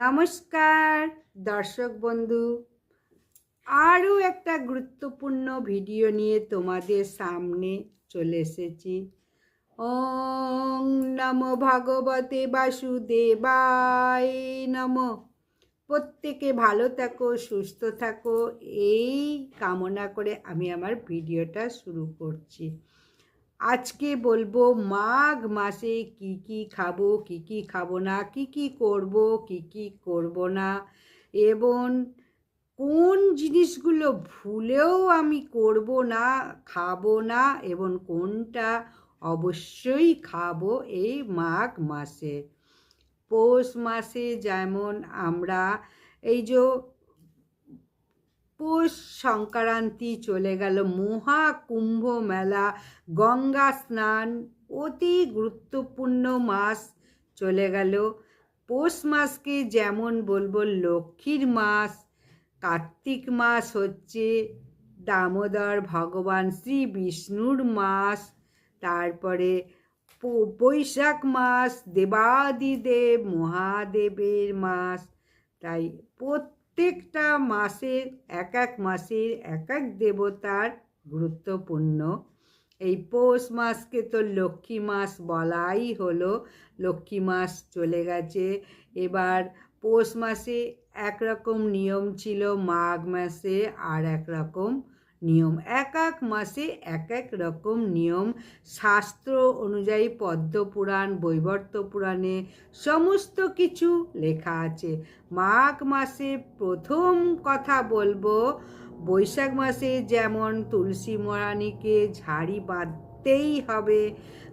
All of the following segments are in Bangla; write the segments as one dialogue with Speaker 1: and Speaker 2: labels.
Speaker 1: নমস্কার, দর্শক বন্ধু। আরও একটা গুরুত্বপূর্ণ ভিডিও নিয়ে তোমাদের সামনে চলে এসেছি। ওং নম ভগবতে বাসুদেবায় নম। প্রত্যেকে ভালো থাকো, সুস্থ থাকো, এই কামনা করে আমি আমার ভিডিওটা শুরু করছি। আজকে বলব মাঘ মাসে কি কি খাব, কি কি খাব না, কি কি করব, কি কি করব না এবং কোন জিনিসগুলো ভুলেও আমি করব না, খাব না এবং কোনটা অবশ্যই খাব এই মাঘ মাসে। পৌষ মাসে যেমন আমরা এই যে পৌষ সংক্রান্তি চলে গেল, মহাকুম্ভ মেলা, গঙ্গা স্নান, অতি গুরুত্বপূর্ণ মাস চলে গেল। পৌষ মাসকে যেমন বলব লক্ষ্মীর মাস, কার্তিক মাস হচ্ছে দামোদর ভগবান শ্রী বিষ্ণুর মাস, তারপরে বৈশাখ মাস, দেবাদিদেব মহাদেবের মাস, তাই প্রত্যেকটা মাসের এক এক মাসের এক এক দেবতার গুরুত্বপূর্ণ। এই পৌষ মাসকে তো লক্ষ্মী মাস বলাই হলো। লক্ষ্মী মাস চলে গেছে। এবার পৌষ মাসে একরকম নিয়ম ছিল মাঘ মাসে আর এক রকম নিয়ম। এক এক মাসে এক এক রকম নিয়ম, শাস্ত্র অনুযায়ী পদ্মপুরাণ, বৈবর্ত পুরাণে সমস্ত কিছু লেখা আছে। মাঘ মাসে প্রথম কথা বলব, বৈশাখ মাসে যেমন তুলসী মরানিকে ঝাড়ি বাঁধতেই হবে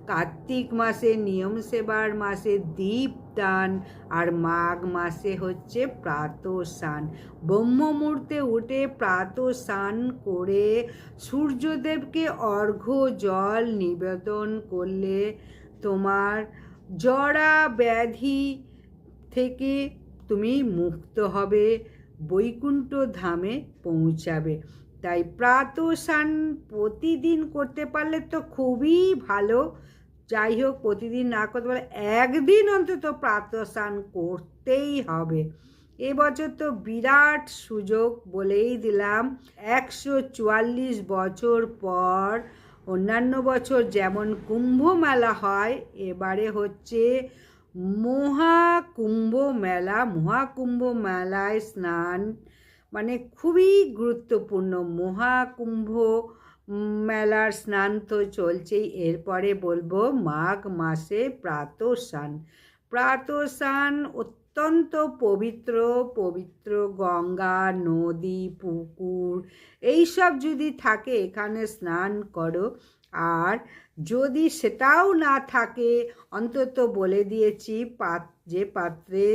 Speaker 1: কার্তিক মাসে, নিয়ম সেবার মাসে দীপ দান আর মাঘ মাসে হচ্ছে প্রাত স্নান ব্রহ্ম উঠে প্রাত স্নান করে সূর্যদেবকে অর্ঘ্য জল নিবেদন করলে তোমার জরা ব্যাধি থেকে তুমি মুক্ত হবে, বৈকুণ্ঠ ধামে পৌঁছাবে। তাই প্রাতঃস্নান প্রতিদিন করতে পারলে তো খুবই ভালো। যাই হোক প্রতিদিন না করতে পারলে একদিন অন্তত প্রাতঃস্নান করতেই হবে। এবছর তো বিরাট সুযোগ বলেই দিলাম। একশো চুয়াল্লিশ বছর পর অন্যান্য বছর যেমন কুম্ভ মেলা হয়, এবারে হচ্ছে মহাকুম্ভ মেলা। মহাকুম্ভ মেলায় স্নান মানে খুবই গুরুত্বপূর্ণ। মহাকুম্ভ মেলার স্নান তো চলছেই। এরপরে বলব, মাঘ মাসে প্রাতঃস্নান। প্রাতঃস্নান অত্যন্ত পবিত্র পবিত্র গঙ্গা, নদী, পুকুর, এইসব যদি থাকে, এখানে স্নান করো। আর যদি সেটাও না থাকে, অন্তত বলে দিয়েছি, পাত, যে পাত্রে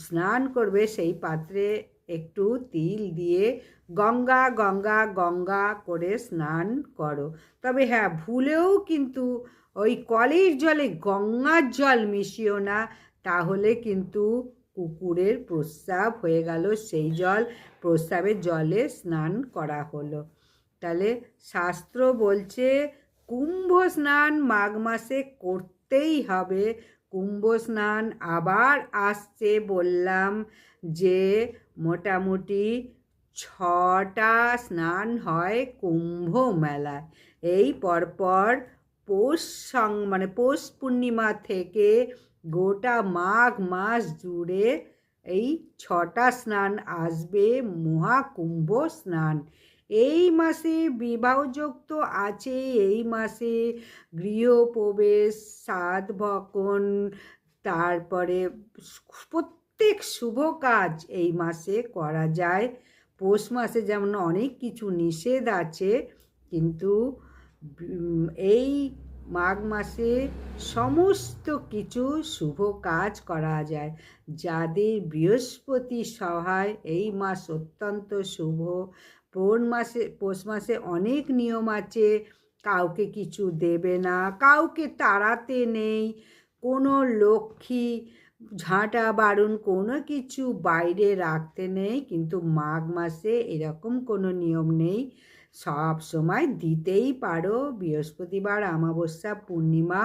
Speaker 1: স্নান করবে, সেই পাত্রে একটু তিল দিয়ে গঙ্গা গঙ্গা গঙ্গা করে স্নান করো। তবে হ্যাঁ ভুলেও কিন্তু ওই কলের জলে, গঙ্গার জল মিশিও না। তাহলে কিন্তু কুকুরের প্রস্রাব হয়ে গেল। সেই জল, প্রস্রাবের জলে স্নান করা হলো। তাহলে শাস্ত্র বলছে, কুম্ভ স্নান মাঘ মাসে করতেই হবে। কুম্ভ স্নান আবার আসছে বললাম যে, মোটামুটি ছটা স্নান হয় কুম্ভ মেলায়। এই পরপর পৌষ সং মানে পৌষ পূর্ণিমা থেকে গোটা মাঘ মাস জুড়ে এই ছটা স্নান আসবে, মহাকুম্ভ স্নান। এই মাসে বিবাহযোগ তো আছে, এই মাসে গৃহপ্রবেশ সাত ভক্ষণ তারপরে প্রত্যেক শুভ কাজ এই মাসে করা যায়। পৌষ মাসে যেমন অনেক কিছু নিষেধ আছে, কিন্তু এই মাঘ মাসে সমস্ত কিছু শুভ কাজ করা যায়। যাদের বৃহস্পতি সহায় এই মাস অত্যন্ত শুভ। পৌষ মাসে পৌষ মাসে অনেক নিয়ম আছে, কাউকে কিছু দেবে না, কাউকে তাড়াতে নেই, কোনো লক্ষ্মী ঝাঁটা বারণ কোনো কিছু বাইরে রাখতে নেই, কিন্তু মাঘ মাসে এরকম কোনো নিয়ম নেই। সব সময় দিতেই পারো, বৃহস্পতিবার, অমাবস্যা, পূর্ণিমা,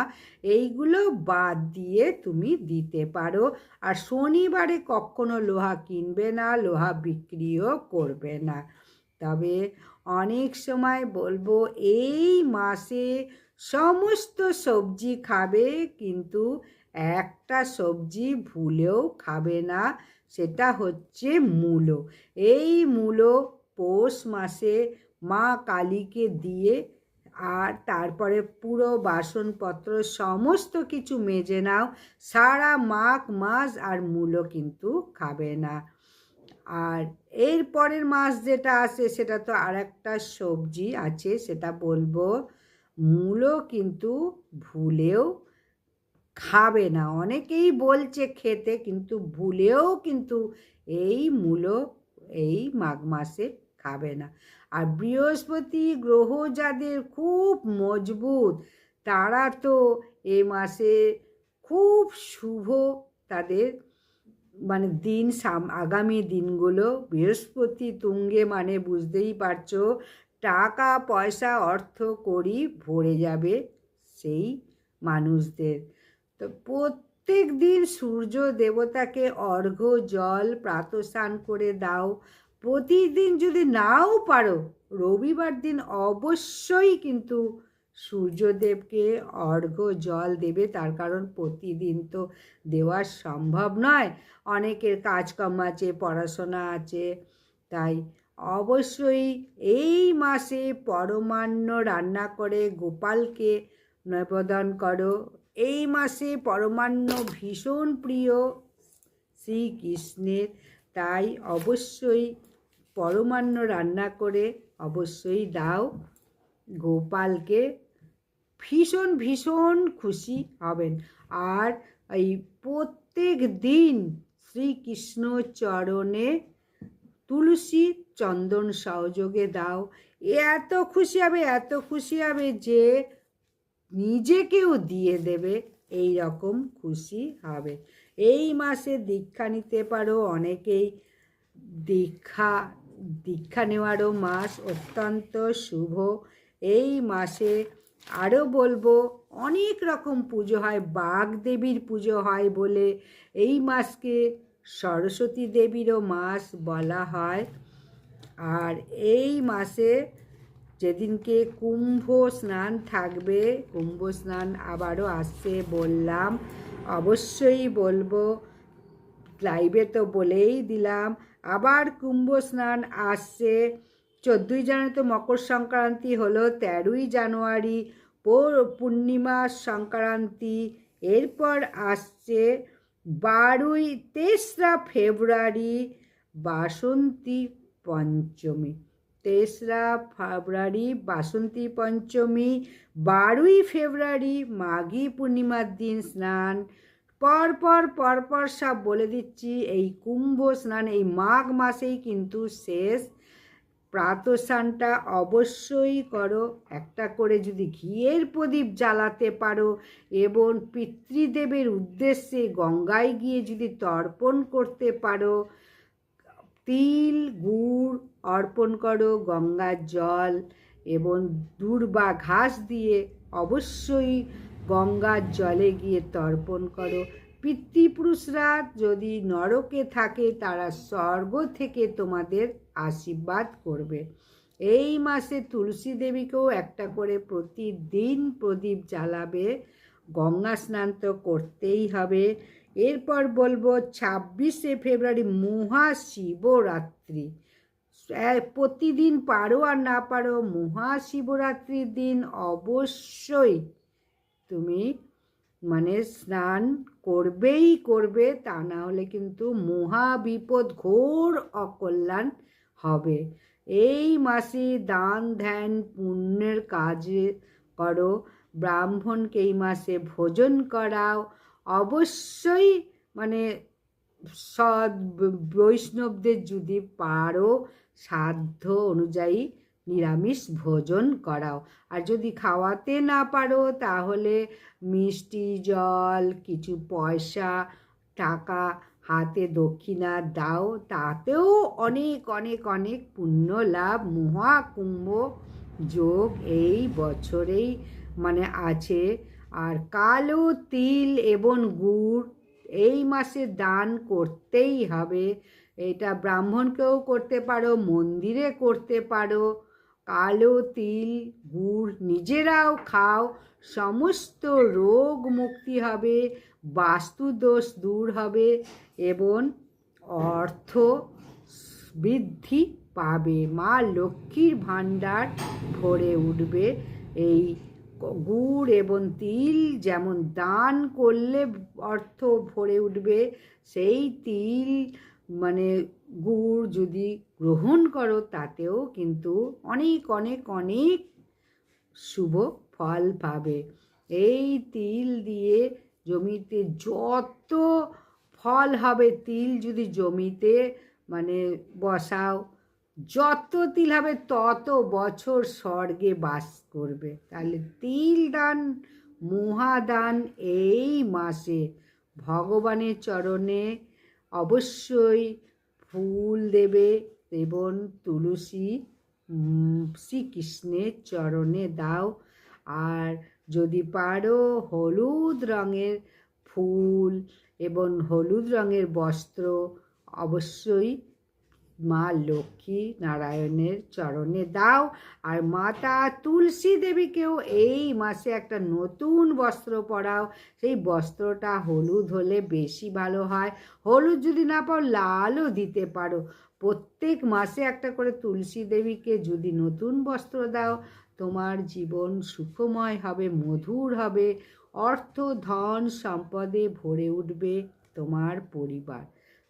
Speaker 1: এইগুলো বাদ দিয়ে তুমি দিতে পারো। আর শনিবারে কখনো লোহা কিনবে না, লোহা বিক্রিও করবে না। তবে অনেক সময় বলব, এই মাসে সমস্ত সবজি খাবে, কিন্তু একটা সবজি ভুলেও খাবে না, সেটা হচ্ছে মূলো। এই মূলো পৌষ মাসে মা কালীকে দিয়ে আর তারপরে পুরো বাসনপত্র সমস্ত কিছু মেজে নাও, সারা মাঘ মাস আর মূলো কিন্তু খাবে না। আর এর পরের মাস যেটা আসে, সেটা তো আর একটা সবজি আছে, সেটা বলব। মূলো কিন্তু ভুলেও খাবে না। অনেকেই বলছে খেতে, কিন্তু ভুলেও কিন্তু এই মূলো, এই মাঘ মাসে খাবে না। আর বৃহস্পতি গ্রহ যাদের খুব মজবুত, তারা তো এ মাসে খুব শুভ তাদের মানে দিন সাম, আগামী দিনগুলো, বৃহস্পতি তুঙ্গে মানে বুঝতেই পারছ, টাকা, পয়সা, অর্থ করি ভরে যাবে সেই মানুষদের। তো প্রত্যেক দিন সূর্য দেবতাকে অর্ঘ্য, জল, প্রাতস্নান করে দাও। প্রতিদিন যদি নাও পারো, রবিবার দিন অবশ্যই কিন্তু সূর্যদেবকে অর্ঘ্য, জল দেবে। তার কারণ প্রতিদিন তো দেওয়া সম্ভব নয়। অনেকের কাজকর্ম আছে, পড়াশোনা আছে, তাই অবশ্যই এই মাসে পরমান্ন রান্না করে গোপালকে নিবেদন করো। এই মাসে পরমান্ন ভীষণ প্রিয় শ্রীকৃষ্ণের। তাই অবশ্যই পরমান্ন রান্না করে অবশ্যই দাও। গোপালকে ভীষণ ভীষণ খুশি হবেন। আর এই প্রত্যেক দিন শ্রীকৃষ্ণ চরণে তুলসী চন্দন সহযোগে দাও। এত খুশি হবে, এত খুশি হবে যে নিজেকেও দিয়ে দেবে, এই রকম খুশি হবে। এই মাসে দীক্ষা নিতে পারো, অনেকেই দীক্ষা দীক্ষা নেওয়ারও মাস অত্যন্ত শুভ। এই মাসে আরও বলব, অনেক রকম পুজো হয়, বাঘ দেবীর পুজো হয় বলে এই মাসকে সরস্বতী দেবীরও মাস বলা হয়। আর এই মাসে যেদিনকে কুম্ভ স্নান থাকবে কুম্ভ স্নান আবারও আসছে বললাম। অবশ্যই বলব লাইভে তো বলেই দিলাম, আবার কুম্ভ স্নান আসছে। চোদ্দোই জানুয়ারি তো মকর সংক্রান্তি হলো, তেরোই জানুয়ারি পূর্ণিমা সংক্রান্তি, এরপর আসছে বারোই তেসরা ফেব্রুয়ারি বাসন্তী পঞ্চমী। তেসরা ফেব্রুয়ারি, বাসন্তী পঞ্চমী, বারোই ফেব্রুয়ারি, মাঘী পূর্ণিমার দিন স্নান। পরপর পরপর সব বলে দিচ্ছি, এই কুম্ভ স্নান, এই মাঘ মাসেই কিন্তু শেষ। প্রাতস্নানটা অবশ্যই করো। একটা করে যদি ঘিয়ের প্রদীপ জ্বালাতে পারো এবং পিতৃদেবের উদ্দেশ্যে গঙ্গায় গিয়ে যদি তর্পণ করতে পারো, তিল, গুড় অর্পণ করো গঙ্গার জল এবং দূর্বা ঘাস দিয়ে অবশ্যই গঙ্গার জলে গিয়ে তর্পণ করো। পিতৃপুরুষরা যদি নরকে থাকে, তারা স্বর্গ থেকে তোমাদের আশীর্বাদ করবে। এই মাসে তুলসী দেবীকেও একটা করে প্রতিদিন প্রদীপ জ্বালাবে। গঙ্গা স্নান তো করতেই হবে। এরপর বলব, ছাব্বিশে ফেব্রুয়ারি মহাশিবরাত্রি। প্রতিদিন পারো আর না পারো মহাশিবরাত্রির দিন অবশ্যই তুমি মানে স্নান করবেই করবে, তা না হলে কিন্তু মহা বিপদ ঘোর অকল্যাণ হবে। এই মাসে দান ধ্যান পুণ্যের কাজে করো, ব্রাহ্মণকে এই মাসে ভোজন করাও। অবশ্যই মানে সৎ বৈষ্ণবদের যদি পারো সাধ্য অনুযায়ী নিরামিষ ভোজন করাও। আর যদি খাওয়াতে না পারো, তাহলে মিষ্টি, জল, কিছু পয়সা, টাকা হাতে দক্ষিণা দাও। তাতেও অনেক অনেক অনেক পুণ্য লাভ। মহাকুম্ভ যোগ এই বছরেই মানে আছে। আর কালো তিল এবং গুড় এই মাসে দান করতেই হবে। এটা ব্রাহ্মণকেও করতে পারো, মন্দিরে করতে পারো। কালো তিল, গুড় নিজেরাও খাও, সমস্ত রোগ মুক্তি হবে বাস্তু দোষ দূর হবে এবং অর্থ বৃদ্ধি পাবে। মা লক্ষ্মীর ভাণ্ডার ভরে উঠবে। এই গুড় এবং তিল যেমন দান করলে অর্থ ভরে উঠবে, সেই তিল মানে গুড় যদি গ্রহণ করো, তাতেও কিন্তু অনেক অনেক অনেক শুভ ফল পাবে। এই তিল দিয়ে জমিতে যত ফল হবে, তিল যদি জমিতে মানে বসাও, যত তিল হবে, তত বছর স্বর্গে বাস করবে। তাহলে তিল দান মহাদান এই মাসে ভগবানের চরণে অবশ্যই ফুল দেবে এবং তুলসী শ্রীকৃষ্ণের চরণে দাও। আর যদি পারো হলুদ রঙের ফুল এবং হলুদ রঙের বস্ত্র, অবশ্যই মা লক্ষ্মী নারায়ণের চরণে দাও। আর মাতা তুলসী দেবীকেও এই মাসে একটা নতুন বস্ত্র পরাও। সেই বস্ত্রটা হলুদ হলে বেশি ভালো হয়। হলুদ যদি না পাও, লালও দিতে পারো। প্রত্যেক মাসে একটা করে তুলসী দেবীকে যদি নতুন বস্ত্র দাও, তোমার জীবন সুখময় হবে, মধুর হবে। অর্থ, ধন, সম্পদে ভরে উঠবে তোমার পরিবার।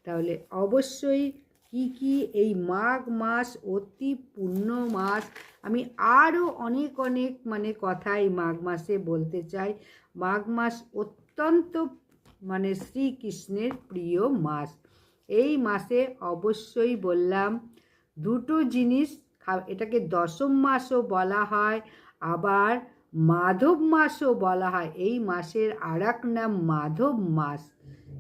Speaker 1: তাহলে অবশ্যই কি কি এই মাঘ মাস অতি পূর্ণ মাস? আমি আরও অনেক অনেক মানে কথা এই মাঘ মাসে বলতে চাই। মাঘ মাস অত্যন্ত মানে শ্রীকৃষ্ণের প্রিয় মাস। এই মাসে অবশ্যই বললাম, দুটো জিনিস এটাকে দশম মাসও বলা হয়, আবার মাধব মাসও বলা হয়। এই মাসের আর নাম মাধব মাস।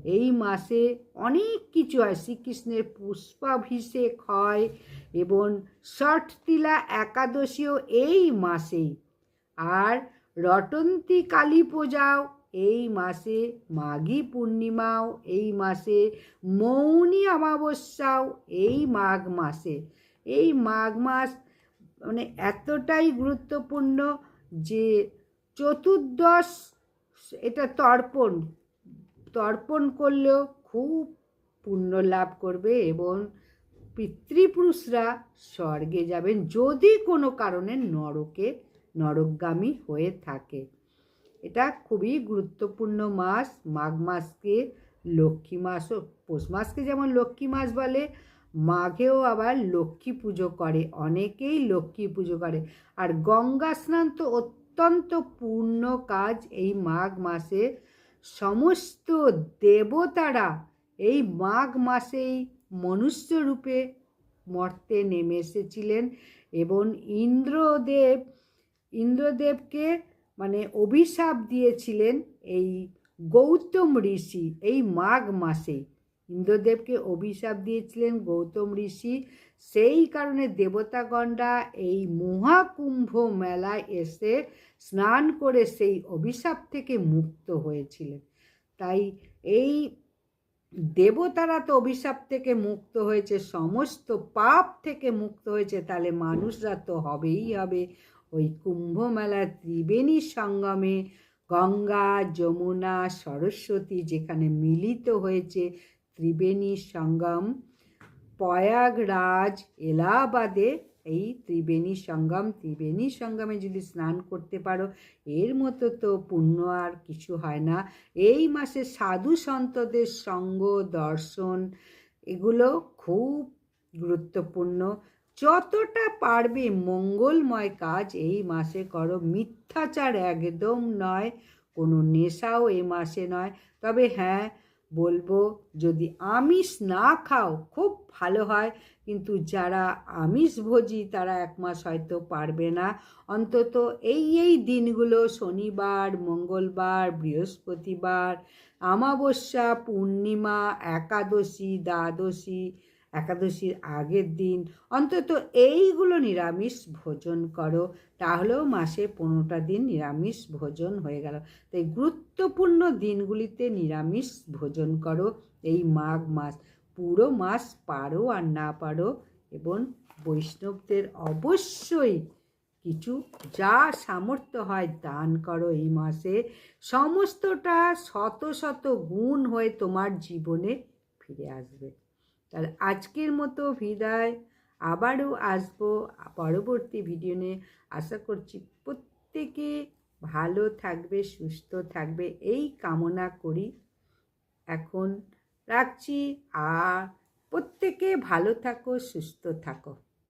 Speaker 1: এই মাসে অনেক কিছু হয়। শ্রীকৃষ্ণের পুষ্পাভিষেক হয় এবং ষট তিলা একাদশীও এই মাসেই আর রটন্তী কালী পূজাও এই মাসে। মাঘী পূর্ণিমাও এই মাসে। মৌনী অমাবস্যাও এই মাঘ মাসে। এই মাঘ মাস মানে এতটাই গুরুত্বপূর্ণ যে চতুর্দশ, এটা তর্পণ তর্পণ করলেও খুব পুণ্য লাভ করবে এবং পিতৃপুরুষরা স্বর্গে যাবেন যদি কোনো কারণে নরকে, নরকগামী হয়ে থাকে। এটা খুবই গুরুত্বপূর্ণ মাস। মাঘ মাসকে লক্ষ্মী মাসও পৌষ মাসকে যেমন লক্ষ্মী মাস বলে, মাঘেও আবার লক্ষ্মী পুজো করে। অনেকেই লক্ষ্মী পুজো করে। আর গঙ্গা স্নান তো অত্যন্ত পূর্ণ কাজ এই মাঘ মাসে। সমস্ত দেবতারা এই মাঘ মাসেই মনুষ্যরূপে মর্তে নেমে এসেছিলেন এবং ইন্দ্রদেব, ইন্দ্রদেবকে মানে অভিশাপ দিয়েছিলেন এই গৌতম ঋষি এই মাঘ মাসে। ইন্দ্রদেবকে অভিশাপ দিয়েছিলেন গৌতম ঋষি। সেই কারণে দেবতাগণরা এই মহাকুম্ভ মেলায় এসে স্নান করে সেই অভিশাপ থেকে মুক্ত হয়েছিলেন। তাই এই দেবতারা তো অভিশাপ থেকে মুক্ত হয়েছে, সমস্ত পাপ থেকে মুক্ত হয়েছে, তাহলে মানুষরা তো হবেই হবে। ওই কুম্ভ মেলার ত্রিবেণী সঙ্গমে গঙ্গা, যমুনা, সরস্বতী যেখানে মিলিত হয়েছে ত্রিবেণী সঙ্গম প্রয়াগরাজ এলাহাবাদে এই ত্রিবেণী সঙ্গম, ত্রিবেণী সঙ্গমে যদি স্নান করতে পারো, এর মতো তো পুণ্য আর কিছু হয় না। এই মাসে সাধু সন্তদের সঙ্গ, দর্শন, এগুলো খুব গুরুত্বপূর্ণ। যতটা পারবে মঙ্গলময় কাজ এই মাসে করো। মিথ্যাচার একদম নয়, কোনো নেশাও এই মাসে নয়। তবে হ্যাঁ বলব, যদি আমিষ না খাও, খুব ভালো হয়। কিন্তু যারা আমিষ ভোজি, তারা এক মাস হয়তো পারবে না। অন্তত এই এই দিনগুলো, শনিবার, মঙ্গলবার, বৃহস্পতিবার, আমাবস্যা, পূর্ণিমা, একাদশী, দ্বাদশী একাদশীর আগের দিন। অন্তত এইগুলো নিরামিষ ভোজন করো। তাহলেও মাসে পনেরোটা দিন নিরামিষ ভোজন হয়ে গেল। তাই গুরুত্বপূর্ণ দিনগুলিতে নিরামিষ ভোজন করো। এই মাঘ মাস, পুরো মাস পারো আর না পারো এবং বৈষ্ণবদের অবশ্যই কিছু যা সামর্থ্য হয় দান করো এই মাসে। সমস্তটা শত শত গুণ হয়ে তোমার জীবনে ফিরে আসবে। তাহলে আজকের মতো বিদায়। আবারও আসব পরবর্তী ভিডিও নিয়ে। আশা করছি প্রত্যেকে ভালো থাকবে, সুস্থ থাকবে। এই কামনা করি। এখন রাখছি। আর প্রত্যেকে ভালো থাকো, সুস্থ থাকো।